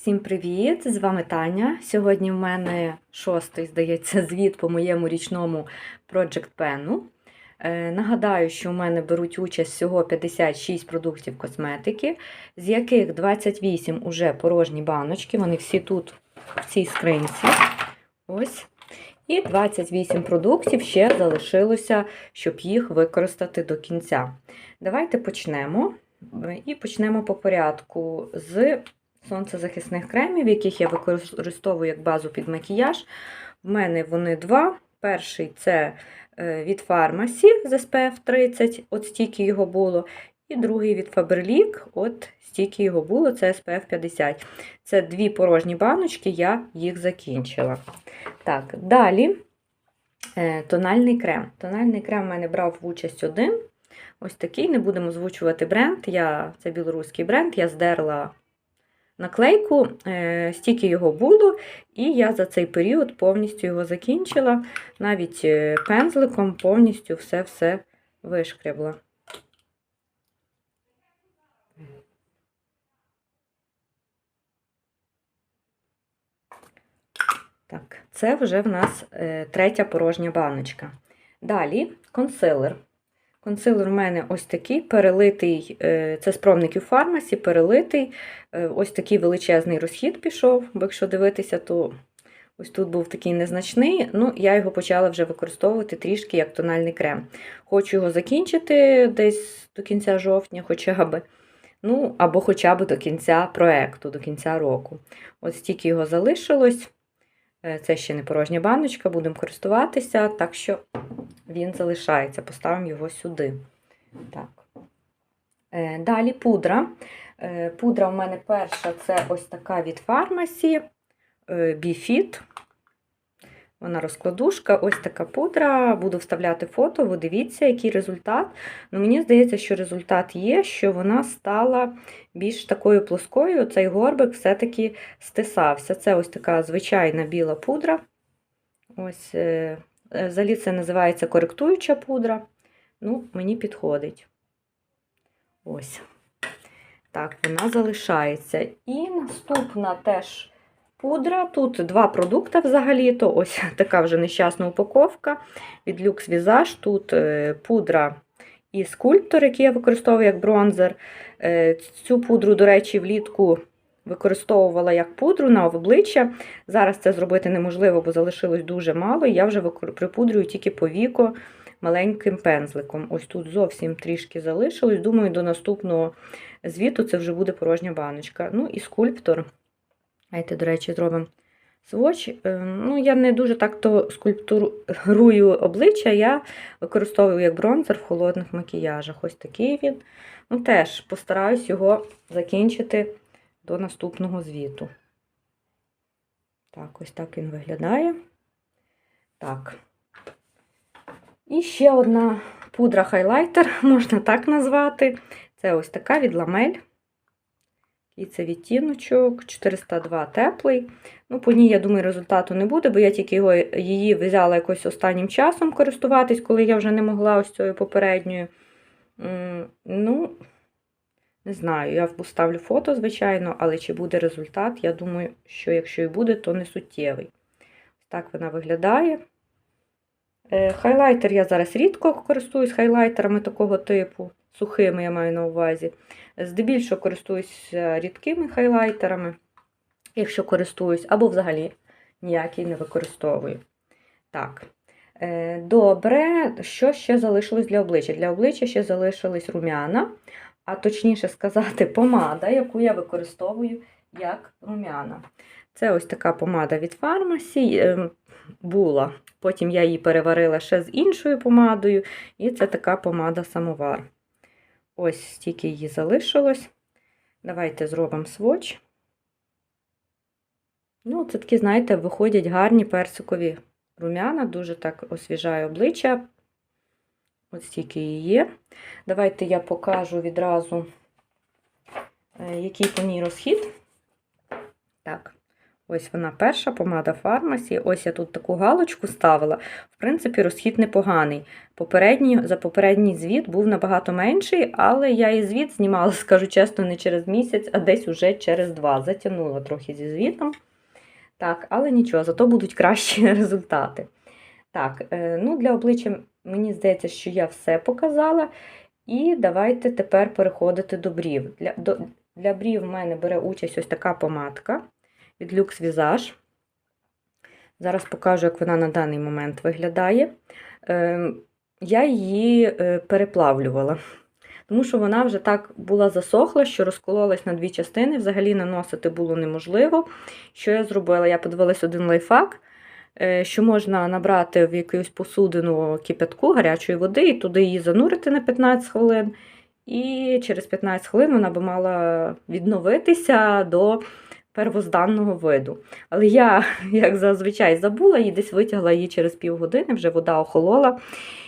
Всім привіт! З вами Таня. Сьогодні в мене шостий, здається, звіт по моєму річному Project Pen. Е, Нагадаю, що в мене беруть участь всього 56 продуктів косметики, з яких 28 уже порожні баночки. Вони всі тут, в цій скринці. Ось. І 28 продуктів ще залишилося, щоб їх використати до кінця. Давайте почнемо. І почнемо по порядку з сонцезахисних кремів, яких я використовую як базу під макіяж. В мене вони два. Перший це е, від Pharmacy з SPF 30, от стільки його було. І другий від Faberlic, от стільки його було, це SPF 50. Це дві порожні баночки, я їх закінчила. Так, далі е, тональний крем. Тональний крем в мене брав в участь один. Ось такий, не будемо озвучувати бренд. Я, Це білоруський бренд, я здерла наклейку, е, стільки його було, і я за цей період повністю його закінчила, навіть е, пензликом повністю все-все вишкрябла. Так, це вже в нас е, третя порожня баночка. Далі консилер. Консилер у мене ось такий перелитий, е, це з промників фармасі, перелитий, е, ось такий величезний розхід пішов, бо якщо дивитися, то ось тут був такий незначний. Ну, я його почала вже використовувати трішки як тональний крем. Хочу його закінчити десь до кінця жовтня, хоча б. Ну, або хоча б до кінця проекту, до кінця року. Ось стільки його залишилось. Е, Це ще не порожня баночка, будемо користуватися, так що він залишається. Поставимо його сюди. Так. Е, Далі пудра. Е, Пудра у мене перша це ось така від Pharmacy Bifit. Вона розкладушка, ось така пудра. Буду вставляти фото, ви дивіться, який результат. Ну, Мені здається, що результат є, що вона стала більш такою плоскою. Цей горбик все-таки стисався. Це ось така звичайна біла пудра. Ось, е, Взагалі це називається коректуюча пудра. Ну, мені підходить. Ось. Так, вона залишається. І наступна теж пудра. Тут два продукти взагалі-то. Ось така вже нещасна упаковка від Lux Visage. Тут е, пудра і скульптор, який я використовую як бронзер. Е, Цю пудру, до речі, влітку використовувала як пудру на обличчя. Зараз це зробити неможливо, бо залишилось дуже мало. Я вже припудрюю тільки по віко маленьким пензликом. Ось тут зовсім трішки залишилось. Думаю, до наступного звіту це вже буде порожня баночка. Ну і скульптор. Давайте, до речі, зробимо сводч. Ну, Я не дуже так-то скульптурую обличчя, я використовую як бронзер в холодних макіяжах. Ось такий він. Ну, Теж постараюсь його закінчити до наступного звіту. Так, ось так він виглядає. Так. І ще одна пудра-хайлайтер, можна так назвати. Це ось така від ламель. І це відтіночок 402 теплий. Ну, По ній, я думаю, результату не буде, бо я тільки його, її взяла якось останнім часом користуватись, коли я вже не могла ось цією попередньою. Ну, не знаю, я поставлю фото, звичайно, але чи буде результат, я думаю, що якщо і буде, то не суттєвий. Так вона виглядає. Хайлайтер я зараз рідко користуюсь хайлайтерами такого типу, сухими я маю на увазі. Здебільшого користуюся рідкими хайлайтерами, якщо користуюсь, або взагалі ніякий не використовую. Так, добре, що ще залишилось для обличчя? Для обличчя ще залишились рум'яна, а точніше сказати, помада, яку я використовую як рум'яна. Це ось така помада від Pharmacy була. Потім я її переварила ще з іншою помадою, і це така помада самовар. Ось стільки її залишилось. Давайте зробимо сводч. Ну, це такі, знаєте, виходять гарні персикові рум'яна, дуже так освіжає обличчя. Ось стільки її є. Давайте я покажу відразу, який по ній розхід. Так, Ось вона перша помада фармасі. Ось я тут таку галочку ставила. В принципі, розхід непоганий. Попередній, за попередній звіт був набагато менший, але я і звіт знімала, скажу чесно, не через місяць, а десь уже через два. Затягнула трохи зі звітом. Так, але нічого, зато будуть кращі результати. Так, е, ну для обличчя мені здається, що я все показала. І давайте тепер переходити до брів. Для, до, для брів в мене бере участь ось така помадка від Lux Visage. Зараз покажу, як вона на даний момент виглядає. Е, я її е, переплавлювала, тому що вона вже так була засохла, що розкололась на дві частини. Взагалі наносити було неможливо. Що я зробила? Я подивилась один лайфхак, е, що можна набрати в якусь посудину кипятку гарячої води і туди її занурити на 15 хвилин. І через 15 хвилин вона би мала відновитися до первозданного виду. Але я, як зазвичай, забула і десь витягла її через півгодини, вже вода охолола.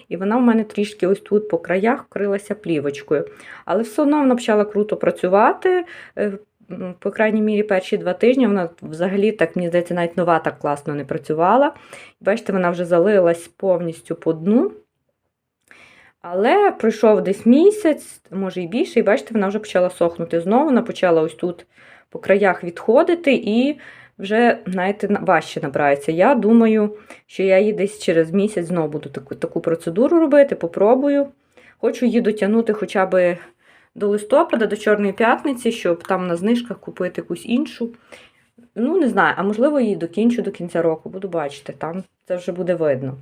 І вона в мене трішки ось тут по краях вкрилася плівочкою. Але все одно вона почала круто працювати. Е, По крайній мірі, перші два тижні вона взагалі, так мені здається, навіть нова так класно не працювала. Бачите, вона вже залилась повністю по дну. Але пройшов десь місяць, може і більше, і бачите, вона вже почала сохнути знову. Вона почала ось тут по краях відходити і вже, знаєте, важче набирається. Я думаю, що я її десь через місяць знову буду таку, таку процедуру робити, попробую. Хочу її дотягнути хоча б до листопада, до Чорної п'ятниці, щоб там на знижках купити якусь іншу. Ну, не знаю, а можливо, її докінчу до кінця року, буду бачити, там це вже буде видно.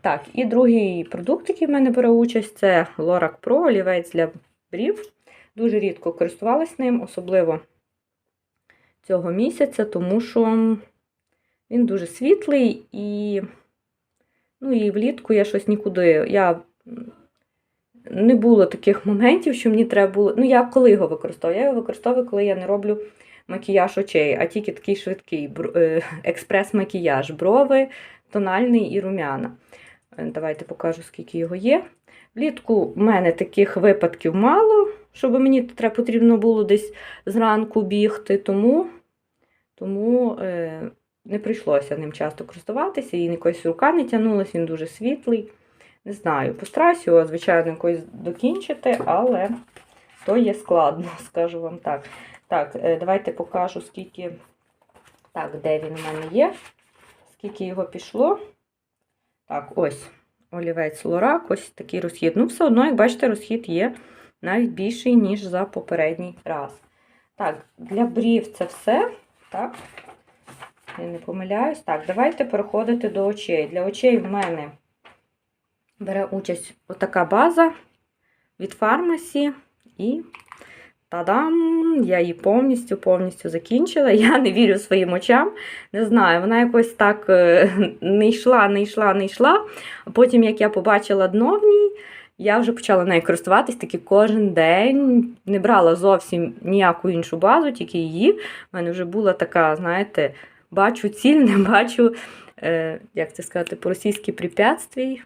Так, і другий продукт, який в мене бере участь, це Lorac Pro, олівець для брів. Дуже рідко користувалась ним, особливо цього місяця, тому що він дуже світлий і, ну, і влітку я щось нікуди. Я не було таких моментів, що мені треба було. Ну, я коли його використовую? Я його використовую, коли я не роблю макіяж очей, а тільки такий швидкий е, експрес-макіяж, брови, тональний і румяна. Е, Давайте покажу, скільки його є. Влітку в мене таких випадків мало, щоб мені треба потрібно було десь зранку бігти, тому, тому е, не прийшлося ним часто користуватися, і якось рука не тягнулася, він дуже світлий. Не знаю, постараюсь його, звичайно, якось докінчити, але то є складно, скажу вам так. Так, е, давайте покажу, скільки. Так, де він у мене є, скільки його пішло. Так, ось олівець Лорак, ось такий розхід. Ну, все одно, як бачите, розхід є навіть більший, ніж за попередній раз. Так, для брів це все. Так, я не помиляюсь. Так, давайте переходити до очей. Для очей в мене бере участь отака база від фармасі. І Та-дам! Я її повністю повністю закінчила. Я не вірю своїм очам. Не знаю, вона якось так е, не йшла, не йшла, не йшла. Потім, як я побачила дно в ній, я вже почала нею користуватись таки кожен день. Не брала зовсім ніяку іншу базу, тільки її. У мене вже була така, знаєте, бачу ціль, не бачу, е, як це сказати, по-російськи препятствій.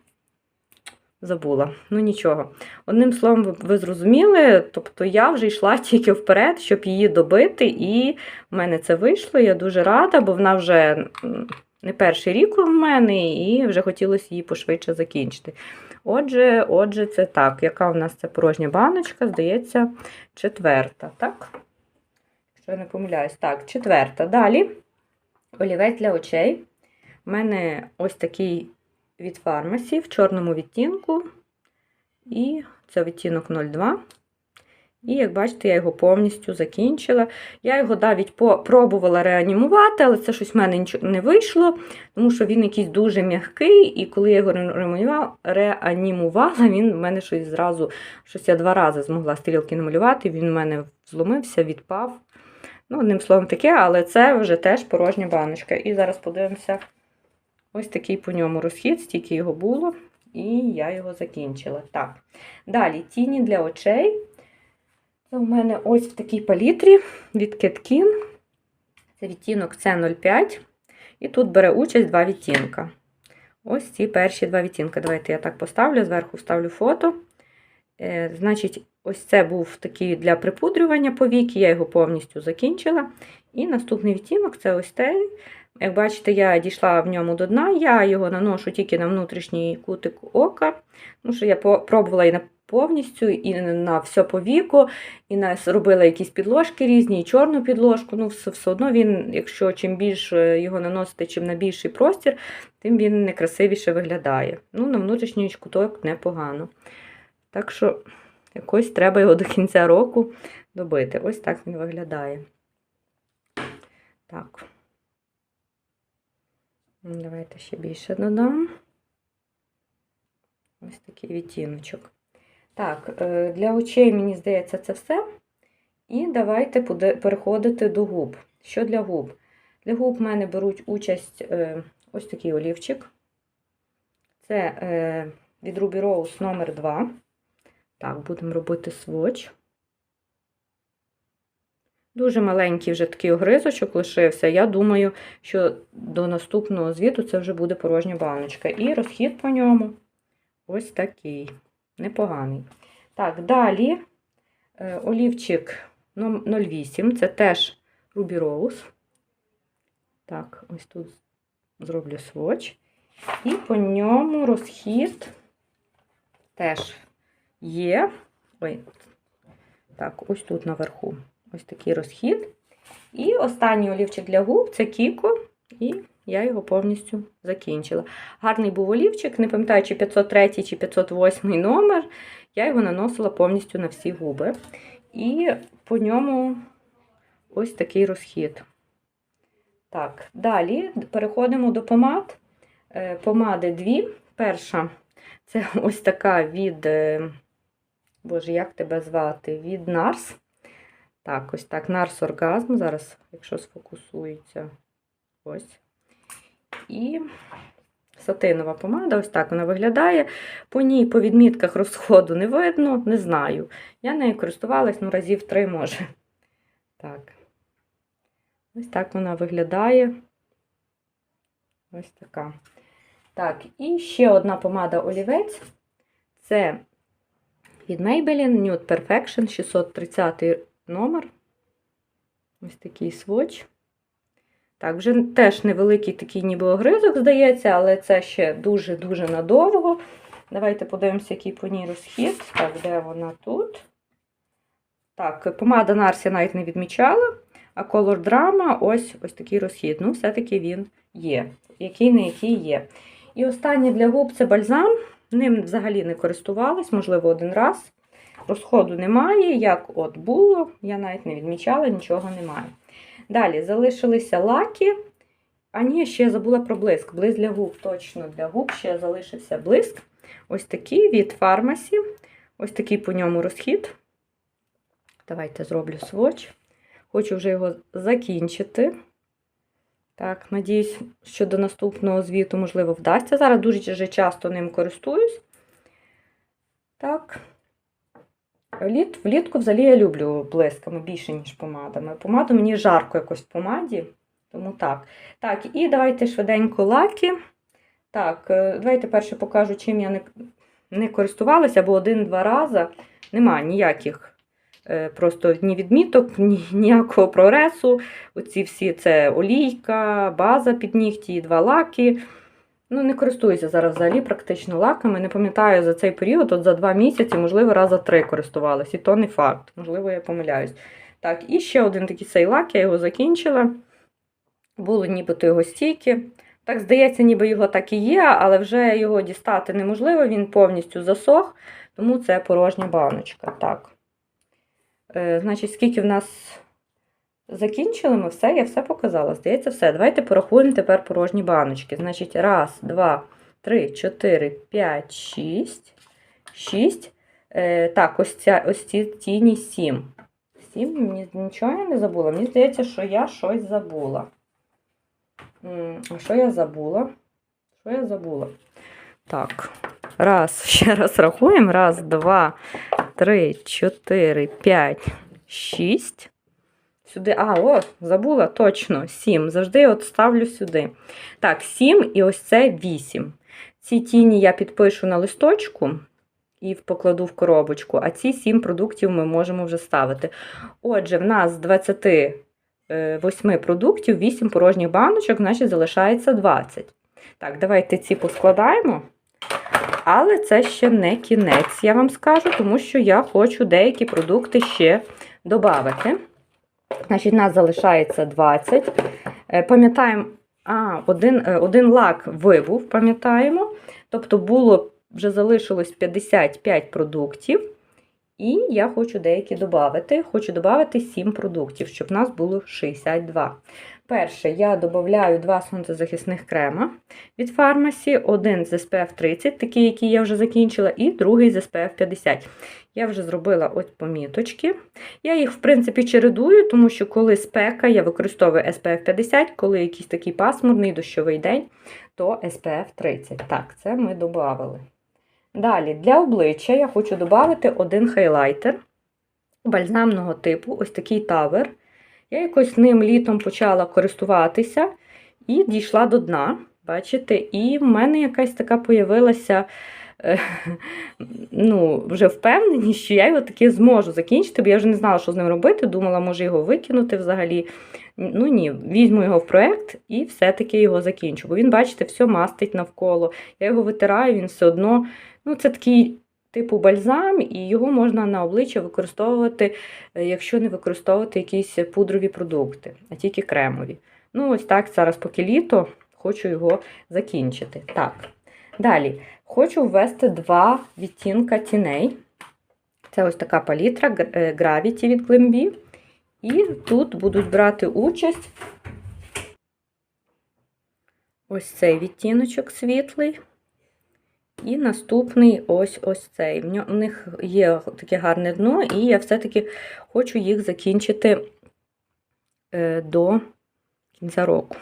Забула, ну нічого. Одним словом, ви, зрозуміли, тобто я вже йшла тільки вперед, щоб її добити, і в мене це вийшло. Я дуже рада, бо вона вже не перший рік у мене, і вже хотілося її пошвидше закінчити. Отже, отже, це так. Яка у нас це порожня баночка? Здається, четверта, так? Якщо я не помиляюсь, так, четверта. Далі олівець для очей. У мене ось такий від фармасі в чорному відтінку. І це відтінок 02. І, як бачите, я його повністю закінчила. Я його навіть пробувала реанімувати, але це щось в мене не вийшло, тому що він якийсь дуже м'який, і коли я його реанімувала, він в мене щось зразу, щось я два рази змогла стрілки намалювати, він в мене зломився, відпав. Ну, одним словом, таке, але це вже теж порожня баночка. І зараз подивимося. Ось такий по ньому розхід, стільки його було, і я його закінчила. Так. Далі тіні для очей. Це у мене ось в такій палітрі від Кеткін. Це відтінок C05. І тут бере участь два відтінка. Ось ці перші два відтінки. Давайте я так поставлю, зверху ставлю фото. Е, Значить, ось це був такий для припудрювання повіки, я його повністю закінчила. І наступний відтінок це ось цей. Як бачите, я дійшла в ньому до дна, я його наношу тільки на внутрішній кутик ока, тому що я по- пробувала і на повністю, і на все повіку, і на робила якісь підложки різні, і чорну підложку. Ну, все, все одно він, якщо чим більше його наносити, чим на більший простір, тим він некрасивіше виглядає. Ну, на внутрішній куток непогано. Так що якось треба його до кінця року добити. Ось так він виглядає. Так. Давайте ще більше додам. Ось такий відтіночок. Так, е, для очей, мені здається, це все. І давайте переходити до губ. Що для губ? Для губ в мене беруть участь е, ось такий олівчик. Це е, від Ruby Rose номер 2. Так, будемо робити сводч. Дуже маленький вже такий огризочок лишився. Я думаю, що до наступного звіту це вже буде порожня баночка. І розхід по ньому ось такий. Непоганий. Так, далі е, олівчик 08. Це теж Ruby Rose. Так, ось тут зроблю сводч. І по ньому розхід теж є. Ой, так, ось тут наверху. Ось такий розхід. І останній олівчик для губ це Кіко. І я його повністю закінчила. Гарний був олівчик, не пам'ятаю, чи 503 чи 508 номер. Я його наносила повністю на всі губи. І по ньому ось такий розхід. Так, далі переходимо до помад. Е, Помади дві. Перша це ось така від, е, боже, як тебе звати? Від Нарс. Так, ось так, Нарс Оргазм. Зараз, якщо сфокусується, ось. І сатинова помада, ось так вона виглядає. По ній, по відмітках розходу не видно, не знаю. Я нею користувалась, ну, разів три, може. Так. Ось так вона виглядає. Ось така. Так, і ще одна помада олівець. Це від Maybelline Nude Perfection 630 номер. Ось такий сводч. Так, вже теж невеликий такий ніби огризок, здається, але це ще дуже-дуже надовго. Давайте подивимося, який по ній розхід. Так, де вона тут? Так, помада Нарсі навіть не відмічала, а Color Drama ось ось такий розхід. Ну, все-таки він є. Який не який є. І останнє для губ це бальзам. Ним взагалі не користувалась, можливо, один раз. Розходу немає, як от було, я навіть не відмічала, нічого немає. Далі залишилися лаки. А ні, ще я забула про блиск. Блиск для губ, точно для губ ще залишився блиск. Ось такий від фармасі. Ось такий по ньому розхід. Давайте зроблю сводч. Хочу вже його закінчити. Так, надіюсь, що до наступного звіту, можливо, вдасться. Зараз дуже часто ним користуюсь. Так. Літ, влітку взагалі я люблю блисками більше, ніж помадами. Помаду мені жарко якось в помаді, тому так. Так, і давайте швиденько лаки. Так, е, давайте перше покажу, чим я не, не користувалася, бо один-два рази немає ніяких е, просто ні відміток, ні, ніякого прогресу. Оці всі це олійка, база під нігті, два лаки. Ну, не користуюся зараз взагалі практично лаками. Не пам'ятаю за цей період, от за два місяці, можливо, раза три користувалась. І то не факт. Можливо, я помиляюсь. Так, і ще один такий цей лак, я його закінчила. Було нібито його стійки. Так, здається, ніби його так і є, але вже його дістати неможливо, він повністю засох, тому це порожня баночка. Так. Е, значить, скільки в нас закінчили ми все, я все показала. Здається, все. Давайте порахуємо тепер порожні баночки. Значить, раз, два, три, чотири, п'ять, шість. Шість. Е, так, ось, ця, ось ці тіні сім. Сім, нічого я не забула. Мені здається, що я щось забула. А що я забула? Що я забула? Так. Раз, ще раз рахуємо. Раз, два, три, чотири, п'ять, шість. Сюди, а, о, забула, точно, сім. Завжди от ставлю сюди. Так, сім і ось це вісім. Ці тіні я підпишу на листочку. і покладу в коробочку, а ці 7 продуктів ми можемо вже ставити. Отже, в нас з 28 продуктів 8 порожніх баночок, значить залишається 20. Так, давайте ці поскладаємо. Але це ще не кінець, я вам скажу, тому що я хочу деякі продукти ще додати. Значить, у нас залишається 20. Е, Пам'ятаємо, а, один, е, один лак вибув, пам'ятаємо. Тобто було, вже залишилось 55 продуктів. І я хочу деякі додати. Хочу додати 7 продуктів, щоб в нас було 62. Перше, я додаю 2 сонцезахисних крема від фармасі, один з SPF 30, такий, який я вже закінчила, і другий з SPF 50. Я вже зробила ось поміточки. Я їх, в принципі, чередую, тому що коли спека, я використовую SPF 50, коли якийсь такий пасмурний дощовий день, то SPF 30. Так, це ми додали. Далі, для обличчя я хочу додати один хайлайтер бальзамного типу, ось такий тавер. Я якось ним літом почала користуватися і дійшла до дна. Бачите, і в мене якась така появилася е, ну, вже впевненість, що я його таки зможу закінчити, бо я вже не знала, що з ним робити. Думала, може його викинути взагалі. Ну ні, візьму його в проєкт і все-таки його закінчу. Бо він, бачите, все мастить навколо. Я його витираю, він все одно. Ну, це такий типу бальзам, і його можна на обличчя використовувати, е, якщо не використовувати якісь пудрові продукти, а тільки кремові. Ну, ось так, зараз поки літо, хочу його закінчити. Так. Далі, хочу ввести два відтінка тіней. Це ось така палітра е, Gravity від Glambi. І тут будуть брати участь ось цей відтіночок світлий. І наступний ось ось цей. У них є таке гарне дно, і я все-таки хочу їх закінчити е, до кінця року.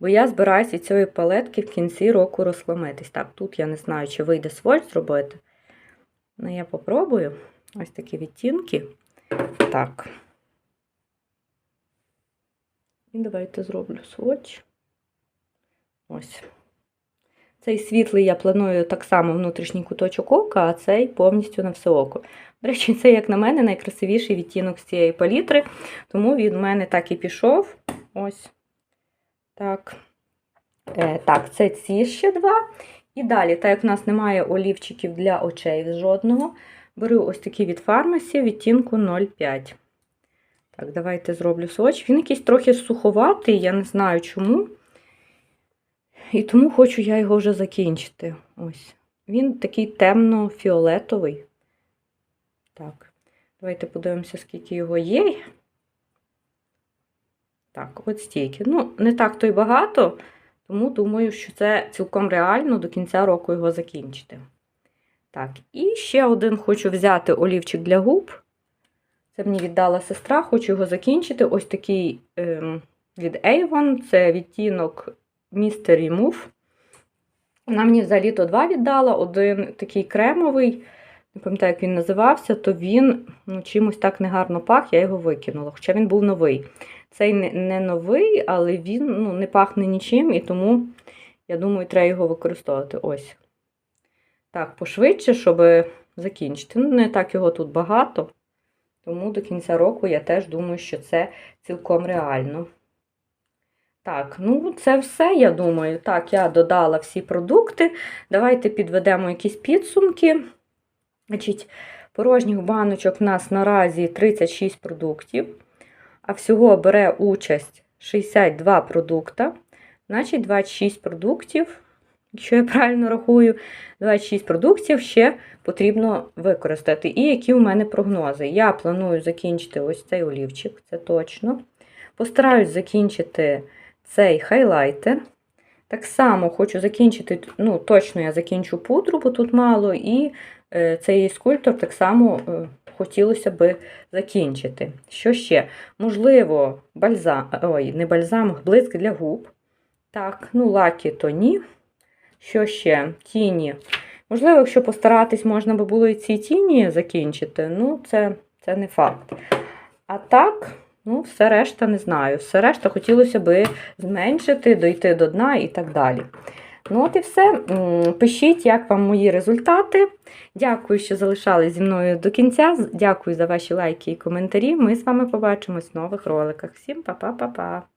Бо я збираюся цієї палетки в кінці року розхламитись. Так, тут я не знаю, чи вийде сводч зробити. Ну, я попробую. Ось такі відтінки. Так. І давайте зроблю сводч. Ось. Цей світлий я планую так само внутрішній куточок ока, а цей повністю на все око. До речі, це, як на мене, найкрасивіший відтінок з цієї палітри, тому від мене так і пішов. Ось. Так. Е, Так, це ці ще два. І далі, так як в нас немає олівчиків для очей жодного, беру ось такий від фармасі відтінку 0,5. Так, давайте зроблю сводч. Він якийсь трохи суховатий, я не знаю чому. І тому хочу я його вже закінчити. Ось. Він такий темно-фіолетовий. Так, давайте подивимося, скільки його є. Так, от стільки. Ну, не так то й багато, тому думаю, що це цілком реально до кінця року його закінчити. Так, і ще один хочу взяти олівчик для губ. Це мені віддала сестра, хочу його закінчити. Ось такий ем, від Avon, це відтінок Mystery Move. Вона мені взагалі то два віддала. Один такий кремовий, не пам'ятаю, як він називався, то він ну, чимось так негарно пах, я його викинула, хоча він був новий. Цей не, новий, але він ну, не пахне нічим, і тому, я думаю, треба його використовувати. Ось. Так, пошвидше, щоб закінчити. Ну, не так його тут багато. Тому до кінця року я теж думаю, що це цілком реально. Так, ну це все, я думаю. Так, я додала всі продукти. Давайте підведемо якісь підсумки. Значить, порожніх баночок у нас наразі 36 продуктів, а всього бере участь 62 продукта. Значить, 26 продуктів, якщо я правильно рахую, 26 продуктів ще потрібно використати. І які у мене прогнози? Я планую закінчити ось цей олівчик, це точно. Постараюсь закінчити цей хайлайтер. Так само хочу закінчити, ну, точно я закінчу пудру, бо тут мало, і е, цей скульптор так само е, хотілося би закінчити. Що ще? Можливо, бальзам, ой, не бальзам, блиск для губ. Так, ну, лаки то ні. Що ще? Тіні. Можливо, якщо постаратись, можна би було і ці тіні закінчити, ну, це, це не факт. А так. Ну, все решта не знаю. Все решта хотілося би зменшити, дойти до дна і так далі. Ну, от і все. Пишіть, як вам мої результати. Дякую, що залишались зі мною до кінця. Дякую за ваші лайки і коментарі. Ми з вами побачимось в нових роликах. Всім па-па-па-па!